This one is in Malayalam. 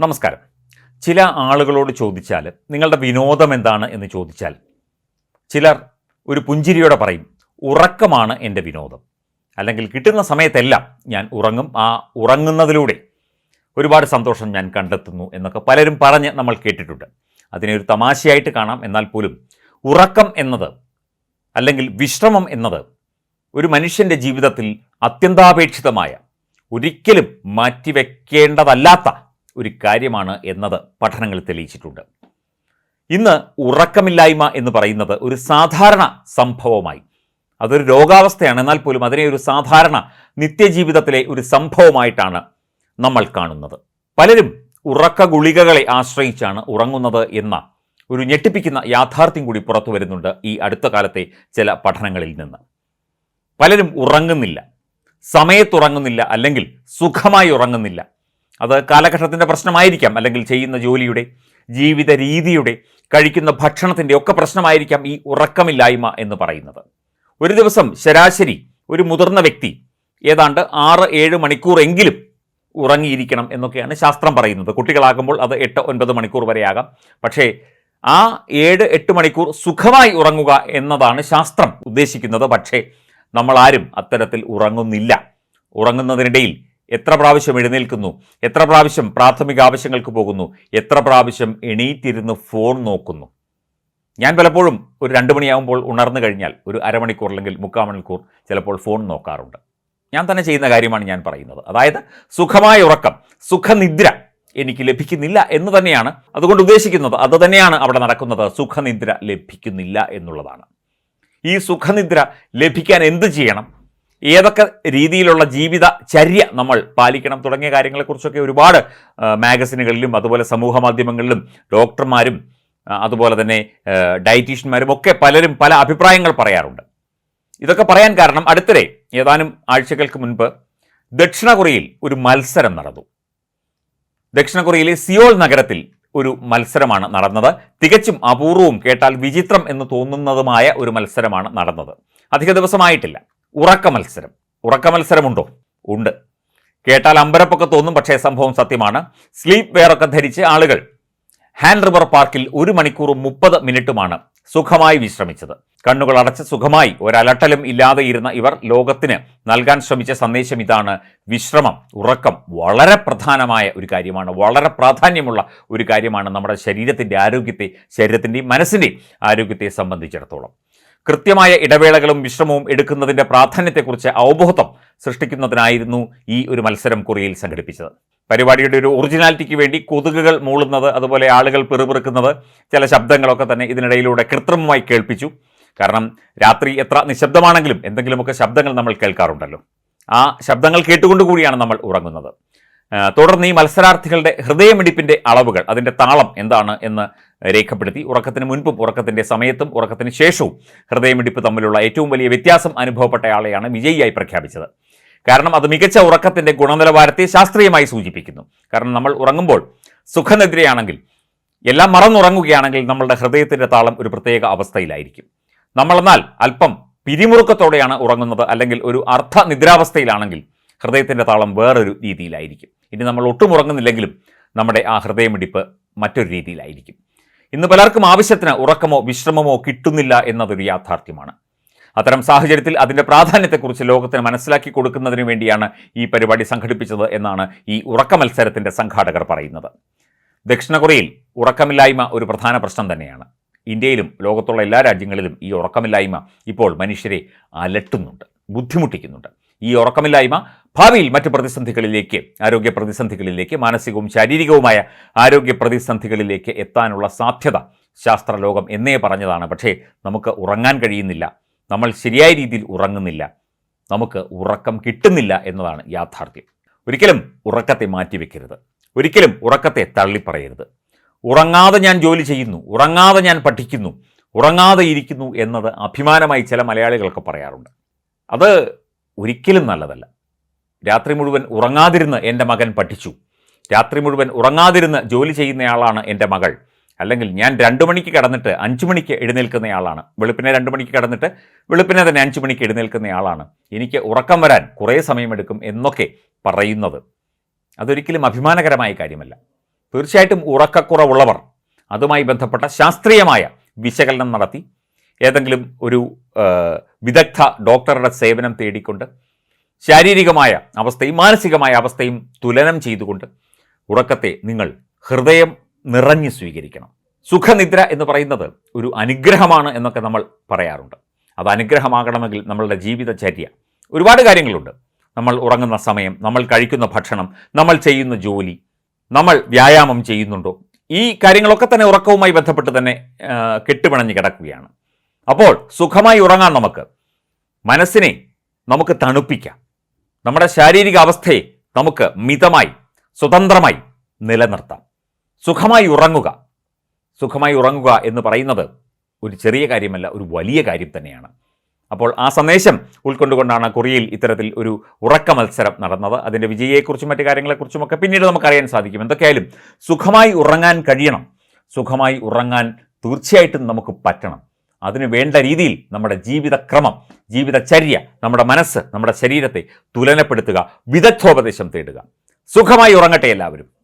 നമസ്കാരം. ചില ആളുകളോട് ചോദിച്ചാൽ നിങ്ങളുടെ വിനോദം എന്താണ് എന്ന് ചോദിച്ചാൽ ചിലർ ഒരു പുഞ്ചിരിയോടെ പറയും ഉറക്കമാണ് എന്റെ വിനോദം. അല്ലെങ്കിൽ കിട്ടുന്ന സമയത്തെല്ലാം ഞാൻ ഉറങ്ങും. ആ ഉറങ്ങുന്നതിലൂടെ ഒരുപാട് സന്തോഷം ഞാൻ കണ്ടെത്തുന്നു എന്നൊക്കെ പലരും പറഞ്ഞ് നമ്മൾ കേട്ടിട്ടുണ്ട്. അതിനെ ഒരു തമാശയായിട്ട് കാണാം. എന്നാൽ പോലും ഉറക്കം എന്നത് അല്ലെങ്കിൽ വിശ്രമം എന്നത് ഒരു മനുഷ്യന്റെ ജീവിതത്തിൽ അത്യന്താപേക്ഷിതമായ ഒരിക്കലും മാറ്റിവെക്കേണ്ടതല്ലാത്ത ഒരു കാര്യമാണ് എന്നത് പഠനങ്ങൾ തെളിയിച്ചിട്ടുണ്ട്. ഇന്ന് ഉറക്കമില്ലായ്മ എന്ന് പറയുന്നത് ഒരു സാധാരണ സംഭവമായി. അതൊരു രോഗാവസ്ഥയാണ്. എന്നാൽ പോലും അതിനെ ഒരു സാധാരണ നിത്യജീവിതത്തിലെ ഒരു സംഭവമായിട്ടാണ് നമ്മൾ കാണുന്നത്. പലരും ഉറക്ക ഗുളികകളെ ആശ്രയിച്ചാണ് ഉറങ്ങുന്നത് എന്ന ഒരു ഞെട്ടിപ്പിക്കുന്ന യാഥാർത്ഥ്യം കൂടി പുറത്തു വരുന്നുണ്ട് ഈ അടുത്ത കാലത്തെ ചില പഠനങ്ങളിൽ നിന്ന്. പലരും ഉറങ്ങുന്നില്ല. സമയത്തുറങ്ങുന്നില്ല അല്ലെങ്കിൽ സുഖമായി ഉറങ്ങുന്നില്ല. അത് കാലഘട്ടത്തിന്റെ പ്രശ്നമായിരിക്കാം അല്ലെങ്കിൽ ചെയ്യുന്ന ജോലിയുടെ ജീവിത രീതിയുടെ കഴിക്കുന്ന ഭക്ഷണത്തിന്റെ ഒക്കെ പ്രശ്നമായിരിക്കാം ഈ ഉറക്കമില്ലായ്മ എന്ന് പറയുന്നത്. ഒരു ദിവസം ശരാശരി ഒരു മുതിർന്ന വ്യക്തി ഏതാണ്ട് ആറ് ഏഴ് മണിക്കൂറെങ്കിലും ഉറങ്ങിയിരിക്കണം എന്നൊക്കെയാണ് ശാസ്ത്രം പറയുന്നത്. കുട്ടികളാകുമ്പോൾ അത് എട്ട് ഒൻപത് മണിക്കൂർ വരെയാകാം പക്ഷേ ആ ഏഴ് എട്ട് മണിക്കൂർ സുഖമായി ഉറങ്ങുക എന്നതാണ് ശാസ്ത്രം ഉദ്ദേശിക്കുന്നത്. പക്ഷേ നമ്മളാരും അത്തരത്തിൽ ഉറങ്ങുന്നില്ല. ഉറങ്ങുന്നതിനിടയിൽ എത്ര പ്രാവശ്യം എഴുന്നേൽക്കുന്നു? എത്ര പ്രാവശ്യം പ്രാഥമിക ആവശ്യങ്ങൾക്ക് പോകുന്നു? എത്ര പ്രാവശ്യം എണീറ്റിരുന്ന് ഫോൺ നോക്കുന്നു? ഞാൻ പലപ്പോഴും ഒരു രണ്ട് മണിയാകുമ്പോൾ ഉണർന്നു കഴിഞ്ഞാൽ ഒരു അരമണിക്കൂർ അല്ലെങ്കിൽ മുക്കാൽ മണിക്കൂർ ചിലപ്പോൾ ഫോൺ നോക്കാറുണ്ട്. ഞാൻ തന്നെ ചെയ്യുന്ന കാര്യമാണ് ഞാൻ പറയുന്നത്. അതായത് സുഖമായ ഉറക്കം സുഖനിദ്ര എനിക്ക് ലഭിക്കുന്നില്ല എന്ന് തന്നെയാണ് അതുകൊണ്ട് ഉദ്ദേശിക്കുന്നത്. അത് തന്നെയാണ് അവിടെ നടക്കുന്നത്. സുഖനിദ്ര ലഭിക്കുന്നില്ല എന്നുള്ളതാണ്. ഈ സുഖനിദ്ര ലഭിക്കാൻ എന്ത് ചെയ്യണം? ഏതൊക്കെ രീതിയിലുള്ള ജീവിത ചര്യ നമ്മൾ പാലിക്കണം തുടങ്ങിയ കാര്യങ്ങളെക്കുറിച്ചൊക്കെ ഒരുപാട് മാഗസിനുകളിലും അതുപോലെ സമൂഹ മാധ്യമങ്ങളിലും ഡോക്ടർമാരും അതുപോലെ തന്നെ ഡയറ്റീഷ്യന്മാരും ഒക്കെ പലരും പല അഭിപ്രായങ്ങൾ പറയാറുണ്ട്. ഇതൊക്കെ പറയാൻ കാരണം അടുത്തിടെ ഏതാനും ആഴ്ചകൾക്ക് മുൻപ് ദക്ഷിണ കൊറിയയിൽ ഒരു മത്സരം നടന്നു. ദക്ഷിണ കൊറിയയിലെ സിയോൾ നഗരത്തിൽ ഒരു മത്സരമാണ് നടന്നത്. തികച്ചും അപൂർവവും കേട്ടാൽ വിചിത്രം എന്ന് തോന്നുന്നതുമായ ഒരു മത്സരമാണ് നടന്നത്. അധിക ദിവസമായിട്ടില്ല. ഉറക്ക മത്സരം ഉറക്ക മത്സരമുണ്ടോ ഉണ്ട്. കേട്ടാൽ അമ്പരപ്പൊക്കെ തോന്നും പക്ഷേ സംഭവം സത്യമാണ്. സ്ലീപ്പ് വെയറൊക്കെ ധരിച്ച് ആളുകൾ ഹാൻഡ് റിവർ പാർക്കിൽ ഒരു മണിക്കൂറും മുപ്പത് മിനിറ്റുമാണ് സുഖമായി വിശ്രമിച്ചത്. കണ്ണുകൾ അടച്ച് സുഖമായി ഒരലട്ടലും ഇല്ലാതെ ഇരുന്ന ഇവർ ലോകത്തിന് നൽകാൻ ശ്രമിച്ച സന്ദേശം ഇതാണ് വിശ്രമം. ഉറക്കം വളരെ പ്രധാനമായ ഒരു കാര്യമാണ്. വളരെ പ്രാധാന്യമുള്ള ഒരു കാര്യമാണ് നമ്മുടെ ശരീരത്തിന്റെ ആരോഗ്യത്തെ ശരീരത്തിന്റെയും മനസ്സിന്റെയും ആരോഗ്യത്തെ സംബന്ധിച്ചിടത്തോളം. കൃത്യമായ ഇടവേളകളും വിശ്രമവും എടുക്കുന്നതിന്റെ പ്രാധാന്യത്തെക്കുറിച്ച് അവബോധം സൃഷ്ടിക്കുന്നതിനായിരുന്നു ഈ ഒരു മത്സരം കൊറിയയിൽ സംഘടിപ്പിച്ചത്. പരിപാടിയുടെ ഒരു ഒറിജിനാലിറ്റിക്ക് വേണ്ടി കൊതുകുകൾ മൂളുന്നത് അതുപോലെ ആളുകൾ പിറുപിറുക്കുന്നത് ചില ശബ്ദങ്ങളൊക്കെ തന്നെ ഇതിനിടയിലൂടെ കൃത്രിമമായി കേൾപ്പിച്ചു. കാരണം രാത്രി എത്ര നിശബ്ദമാണെങ്കിലും എന്തെങ്കിലുമൊക്കെ ശബ്ദങ്ങൾ നമ്മൾ കേൾക്കാറുണ്ടല്ലോ. ആ ശബ്ദങ്ങൾ കേട്ടുകൊണ്ട് കൂടിയാണ് നമ്മൾ ഉറങ്ങുന്നത്. തുടർന്ന് ഈ മത്സരാർത്ഥികളുടെ ഹൃദയമിടിപ്പിന്റെ അളവുകൾ അതിന്റെ താളം എന്താണ് എന്ന് രേഖപ്പെടുത്തി. ഉറക്കത്തിന് മുൻപും ഉറക്കത്തിന്റെ സമയത്തും ഉറക്കത്തിന് ശേഷവും ഹൃദയമിടിപ്പ് തമ്മിലുള്ള ഏറ്റവും വലിയ വ്യത്യാസം അനുഭവപ്പെട്ടയാളെയാണ് വിജയിയായി പ്രഖ്യാപിച്ചത്. കാരണം അത് മികച്ച ഉറക്കത്തിന്റെ ഗുണനിലവാരത്തെ ശാസ്ത്രീയമായി സൂചിപ്പിക്കുന്നു. കാരണം നമ്മൾ ഉറങ്ങുമ്പോൾ സുഖനിദ്രയാണെങ്കിൽ എല്ലാം മറന്നുറങ്ങുകയാണെങ്കിൽ നമ്മളുടെ ഹൃദയത്തിന്റെ താളം ഒരു പ്രത്യേക അവസ്ഥയിലായിരിക്കും. നമ്മളെന്നാൽ അല്പം പിരിമുറുക്കത്തോടെയാണ് ഉറങ്ങുന്നത് അല്ലെങ്കിൽ ഒരു അർദ്ധ നിദ്രാവസ്ഥയിലാണെങ്കിൽ ഹൃദയത്തിന്റെ താളം വേറൊരു രീതിയിലായിരിക്കും. ഇനി നമ്മൾ ഒട്ടും ഉറങ്ങുന്നില്ലെങ്കിലും നമ്മുടെ ആ ഹൃദയമിടിപ്പ് മറ്റൊരു രീതിയിലായിരിക്കും. ഇന്ന് പലർക്കും ആവശ്യത്തിന് ഉറക്കമോ വിശ്രമമോ കിട്ടുന്നില്ല എന്നതൊരു യാഥാർത്ഥ്യമാണ്. അത്തരം സാഹചര്യത്തിൽ അതിന്റെ പ്രാധാന്യത്തെക്കുറിച്ച് ലോകത്തിന് മനസ്സിലാക്കി കൊടുക്കുന്നതിന് വേണ്ടിയാണ് ഈ പരിപാടി സംഘടിപ്പിച്ചത് എന്നാണ് ഈ ഉറക്ക മത്സരത്തിന്റെ സംഘാടകർ പറയുന്നത്. ദക്ഷിണ കൊറിയയിൽ ഉറക്കമില്ലായ്മ ഒരു പ്രധാന പ്രശ്നം തന്നെയാണ്. ഇന്ത്യയിലും ലോകത്തുള്ള എല്ലാ രാജ്യങ്ങളിലും ഈ ഉറക്കമില്ലായ്മ ഇപ്പോൾ മനുഷ്യരെ അലട്ടുന്നുണ്ട് ബുദ്ധിമുട്ടിക്കുന്നുണ്ട്. ഈ ഉറക്കമില്ലായ്മ ഭാവിയിൽ മറ്റ് പ്രതിസന്ധികളിലേക്ക് ആരോഗ്യ പ്രതിസന്ധികളിലേക്ക് മാനസികവും ശാരീരികവുമായ ആരോഗ്യ പ്രതിസന്ധികളിലേക്ക് എത്താനുള്ള സാധ്യത ശാസ്ത്രലോകം എന്നേ പറഞ്ഞതാണ്. പക്ഷേ നമുക്ക് ഉറങ്ങാൻ കഴിയുന്നില്ല. നമ്മൾ ശരിയായ രീതിയിൽ ഉറങ്ങുന്നില്ല. നമുക്ക് ഉറക്കം കിട്ടുന്നില്ല എന്നതാണ് യാഥാർത്ഥ്യം. ഒരിക്കലും ഉറക്കത്തെ മാറ്റിവെക്കരുത്. ഒരിക്കലും ഉറക്കത്തെ തള്ളിപ്പറയരുത്. ഉറങ്ങാതെ ഞാൻ ജോലി ചെയ്യുന്നു ഉറങ്ങാതെ ഞാൻ പഠിക്കുന്നു ഉറങ്ങാതെ ഇരിക്കുന്നു എന്നത് അഭിമാനമായി ചില മലയാളികൾക്ക് പറയാറുണ്ട്. അത് ഒരിക്കലും നല്ലതല്ല. രാത്രി മുഴുവൻ ഉറങ്ങാതിരുന്ന് എന്റെ മകൻ പഠിച്ചു. രാത്രി മുഴുവൻ ഉറങ്ങാതിരുന്ന് ജോലി ചെയ്യുന്നയാളാണ് എന്റെ മകൾ. അല്ലെങ്കിൽ ഞാൻ രണ്ട് മണിക്ക് കടന്നിട്ട് അഞ്ച് മണിക്ക് എഴുന്നേൽക്കുന്നയാളാണ്. വെളുപ്പിനെ രണ്ട് മണിക്ക് കടന്നിട്ട് വെളുപ്പിനെ തന്നെ അഞ്ച് മണിക്ക് എഴുന്നേൽക്കുന്നയാളാണ്. എനിക്ക് ഉറക്കം വരാൻ കുറേ സമയമെടുക്കും എന്നൊക്കെ പറയുന്നത്. അതൊരിക്കലും അഭിമാനകരമായ കാര്യമല്ല. തീർച്ചയായിട്ടും ഉറക്കക്കുറവുള്ളവർ അതുമായി ബന്ധപ്പെട്ട ശാസ്ത്രീയമായ വിശകലനം നടത്തി ഏതെങ്കിലും ഒരു വിദഗ്ധ ഡോക്ടറുടെ സേവനം തേടിക്കൊണ്ട് ശാരീരികമായ അവസ്ഥയും മാനസികമായ അവസ്ഥയും തുലനം ചെയ്തുകൊണ്ട് ഉറക്കത്തെ നിങ്ങൾ ഹൃദയം നിറഞ്ഞു സ്വീകരിക്കണം. സുഖനിദ്ര എന്ന് പറയുന്നത് ഒരു അനുഗ്രഹമാണ് എന്നൊക്കെ നമ്മൾ പറയാറുണ്ട്. അത് അനുഗ്രഹമാകണമെങ്കിൽ നമ്മളുടെ ജീവിതചര്യ ഒരുപാട് കാര്യങ്ങളുണ്ട്. നമ്മൾ ഉറങ്ങുന്ന സമയം നമ്മൾ കഴിക്കുന്ന ഭക്ഷണം നമ്മൾ ചെയ്യുന്ന ജോലി നമ്മൾ വ്യായാമം ചെയ്യുന്നുണ്ടോ? ഈ കാര്യങ്ങളൊക്കെ തന്നെ ഉറക്കവുമായി ബന്ധപ്പെട്ട് തന്നെ കെട്ടുപിണഞ്ഞ് കിടക്കുകയാണ്. അപ്പോൾ സുഖമായി ഉറങ്ങാം നമുക്ക്. മനസ്സിനെ നമുക്ക് തണുപ്പിക്കാം. നമ്മുടെ ശാരീരിക അവസ്ഥയെ നമുക്ക് മിതമായി സ്വതന്ത്രമായി നിലനിർത്താം. സുഖമായി ഉറങ്ങുക. സുഖമായി ഉറങ്ങുക എന്ന് പറയുന്നത് ഒരു ചെറിയ കാര്യമല്ല ഒരു വലിയ കാര്യം തന്നെയാണ്. അപ്പോൾ ആ സന്ദേശം ഉൾക്കൊണ്ടുകൊണ്ടാണ് കൊറിയയിൽ ഇത്തരത്തിൽ ഒരു ഉറക്ക മത്സരം നടന്നത്. അതിന്റെ വിജയിയെക്കുറിച്ചും മറ്റു കാര്യങ്ങളെക്കുറിച്ചും ഒക്കെ പിന്നീട് നമുക്ക് അറിയാൻ സാധിക്കും. എന്തൊക്കെയായാലും സുഖമായി ഉറങ്ങാൻ കഴിയണം. സുഖമായി ഉറങ്ങാൻ തീർച്ചയായിട്ടും നമുക്ക് പറ്റണം. അതിന് വേണ്ട രീതിയിൽ നമ്മുടെ ജീവിതക്രമം ജീവിതചര്യ നമ്മുടെ മനസ്സ് നമ്മുടെ ശരീരത്തെ തുലനപ്പെടുത്തുക വിദഗ്ധോപദേശം തേടുക. സുഖമായി ഉറങ്ങട്ടെ എല്ലാവരും.